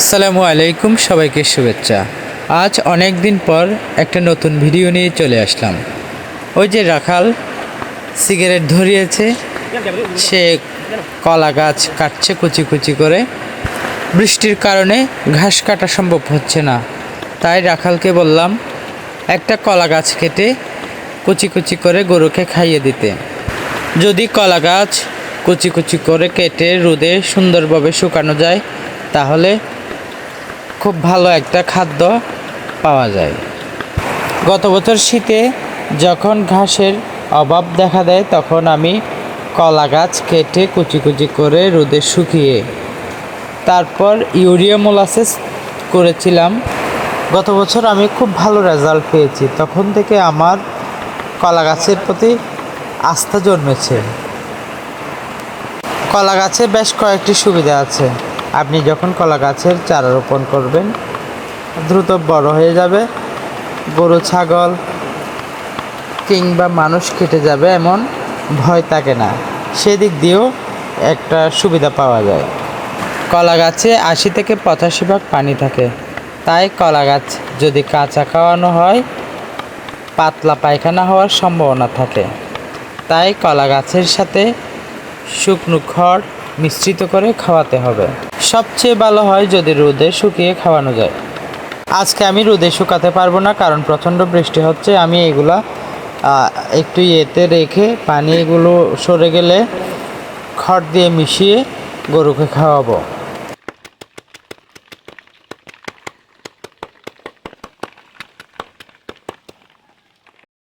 আসসালামু আলাইকুম সবাইকে শুভেচ্ছা। আজ অনেক দিন পর একটা নতুন ভিডিও নিয়ে চলে আসলাম। ওই যে রাখাল সিগারেট ধরিয়েছে, সে কলা গাছ কাটছে কুচি কুচি করে। বৃষ্টির কারণে ঘাস কাটা সম্ভব হচ্ছে না। তাই রাখালকে বললাম, একটা কলা গাছ কেটে কুচি কুচি করে গরুকে খাইয়ে দিতে। যদি কলা গাছ কুচি কুচি করে কেটে রোদে সুন্দরভাবে শুকানো যায়, তাহলে খুব ভালো একটা খাদ্য পাওয়া যায়। গত বছর শীতে যখন ঘাসের অভাব দেখা দেয়, তখন আমি কলা গাছ কেটে কুচি কুচি করে রোদে শুকিয়ে, তারপর ইউরিয়া মোলাসেস করেছিলাম। গত বছর আমি খুব ভালো রেজাল্ট পেয়েছি। তখন থেকে আমার কলা গাছের প্রতি আস্থা জন্মেছে। কলা গাছে বেশ কয়েকটি সুবিধা আছে। আপনি যখন কলা গাছের চারা রোপণ করবেন, দ্রুত বড় হয়ে যাবে, গরু, ছাগল কিংবা মানুষ কেটে যাবে এমন ভয় থাকে না। সেদিক দিয়েও একটা সুবিধা পাওয়া যায়। কলা গাছে আশি থেকে পঁচাশি ভাগ পানি থাকে। তাই কলা গাছ যদি কাঁচা খাওয়ানো হয়, পাতলা পায়খানা হওয়ার সম্ভাবনা থাকে। তাই কলা গাছের সাথে শুকনো খড় মিশ্রিত করে খাওয়াতে হবে। সবচেয়ে ভালো হয় যদি রোদে শুকিয়ে খাওয়ানো যায়। আজকে আমি রোদে শুকাতে পারব না কারণ প্রচণ্ড বৃষ্টি হচ্ছে। আমি এগুলা একটু ইয়েতে রেখে পানি এগুলো সরে গেলে খড় দিয়ে মিশিয়ে গরুকে খাওয়াবো।